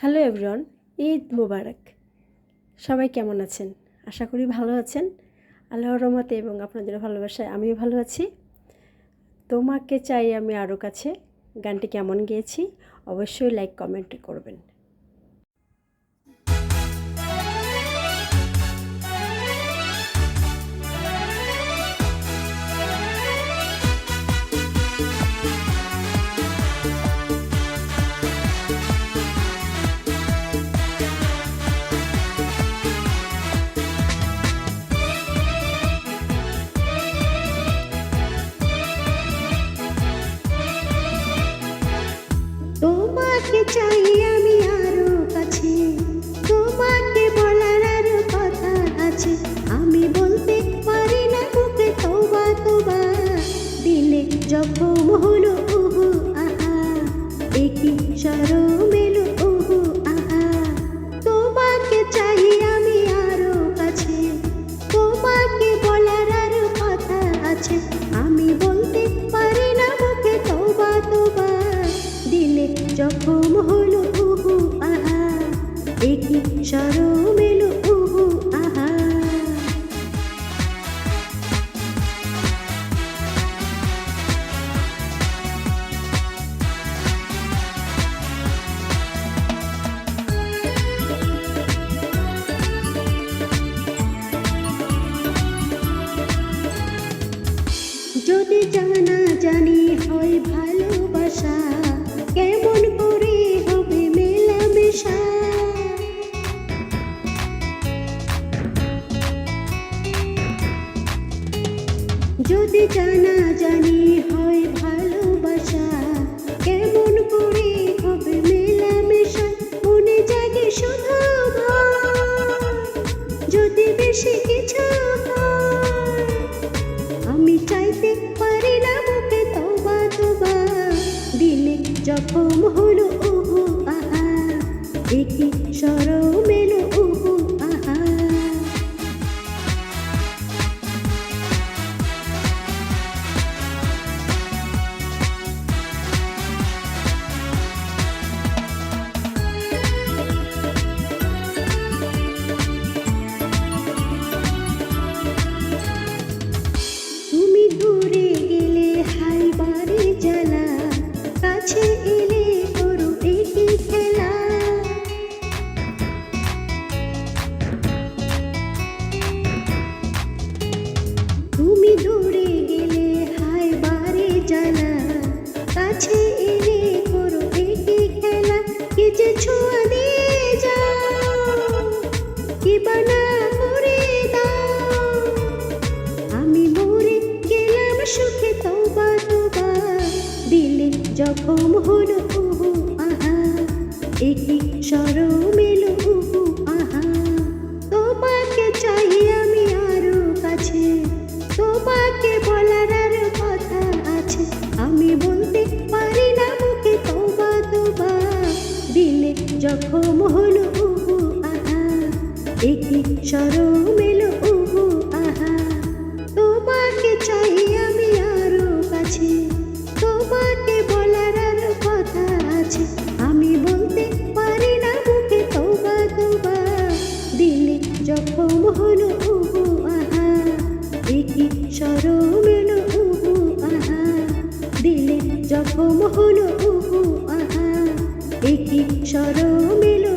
Hello everyone, Eid মুবারক। সবাই কেমন আছেন? আশা করি ভালো আছেন। আল্লাহর রহমতে এবং আপনাদের ভালোবাসায় আমিও ভালো আছি। তোমাকে চাই আমি আরও কাছে। গানটি কেমন গিয়েছি? অবশ্যই লাইক কমেন্ট করবেন। জখম হলো আহা একই সরম জানা জানি হয় ভালোবাসা। কেমন করে হবে মেলামেশা? যদি জানা জানি হয় ভালোবাসা জখম হলো ওহো আহা একই সরম এলো ওহো আহা তুমি দূরে কাছে এলে করো খেলা? যে ছোঁয়া দিয়ে যাও কি বানা করে আমি মরে গেলাম সুখে তোবা তোবা দিলে জখম হলো আহা একই সরম একই সরম এলো উহু আহা। তোমাকে চাই আমি আরও কাছে। তোমাকে বলার আরও কথা আছে। আমি বলতে পারি না মুখে তোবা তোবা। দিলে জখম হলো উহু আহা। একই সরম এলো উহু আহা। দিলে জখম হলো উহু আহা। একই সরম এলো